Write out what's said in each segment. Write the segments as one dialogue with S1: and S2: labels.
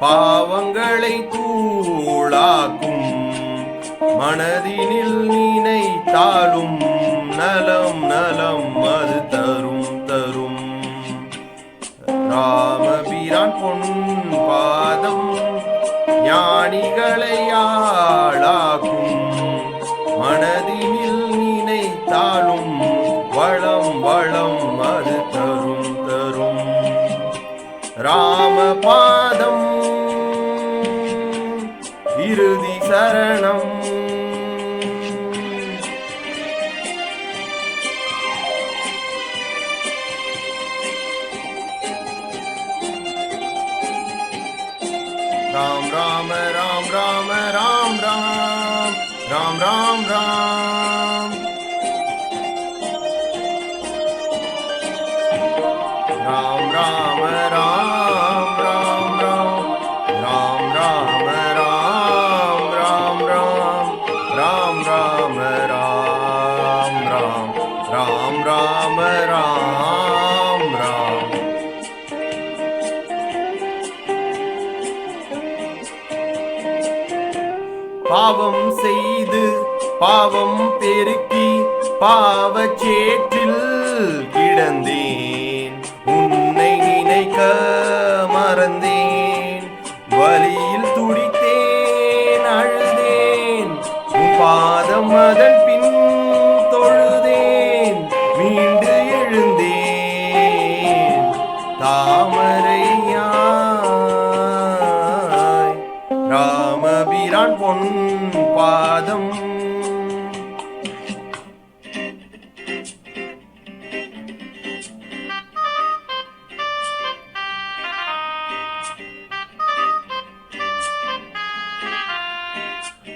S1: பாவங்களை தூளாக்கும் மனதினில் நினைத்தாலும் நலம் நலம் அது தரும் தரும். ராமபிரான் பொன் பாதம் ஞானிகளை ஆளாகும் மனதினில் நினைத்தாலும் வளம் வளம் அது தரும் தரும். ராம பாதம் இறுதி சரணம். ராம் ராம ராம் ராம ராம் ராம் ராம் ராம் ராம். ராம் ராம ராம். பாவம் செய்து பாவம் பெருக்கி பாவச்சேற்றில் கிடந்தேன். உன்னை நினைக்க மறந்தேன். வழியில் துடித்தேன் அழுதேன். பாதம் அதன்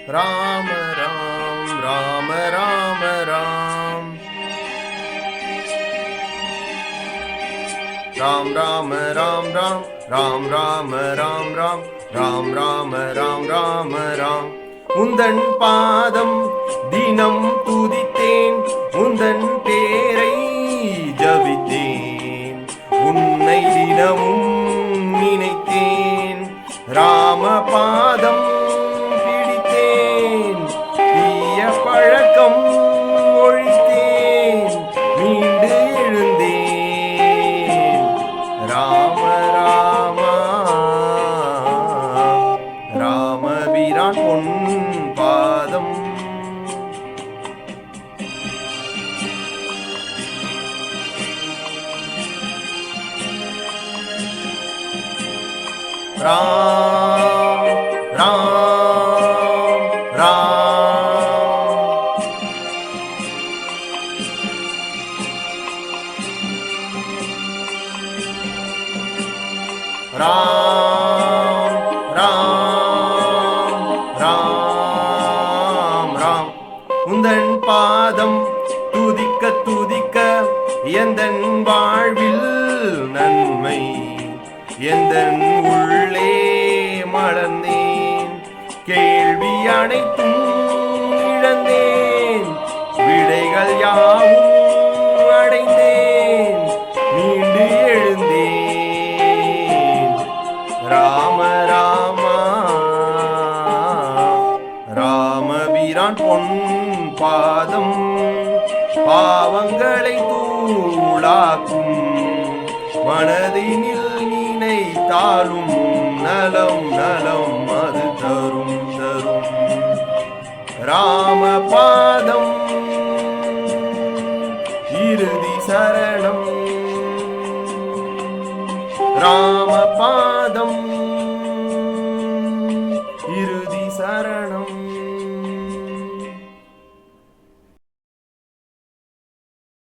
S1: ராம ராம் ராம ராம ராம். ராம் ராம ராம் ராம் ராம் ராம ராம் ராம் ராம் ராம ராம் ராம ராம். முந்தன் பாதம் தினம் துதித்தேன் முந்தன் பேரை ஜபித்தேன். உன்னை தினமும் நினைத்தேன். ராம பாதம் राम राम राम राम राम राम राम உந்தன் பாதம் துதிக்க துதிக்க எந்தன் வாழ்வில் நன்மை எந்த உள்ளே மலர்ந்தேன்? கேள்வி அனைத்தும் இழந்தேன். விடைகள் யாவும் அடைந்தேன். மீண்டு எழுந்தேன். ராம ராமா ராமபிரான் பொன் பாதம் பாவங்களை தூளாக்கும். மனதினில் தாரும் நலம் நலம் அது தரும் தரும். ராம பாதம்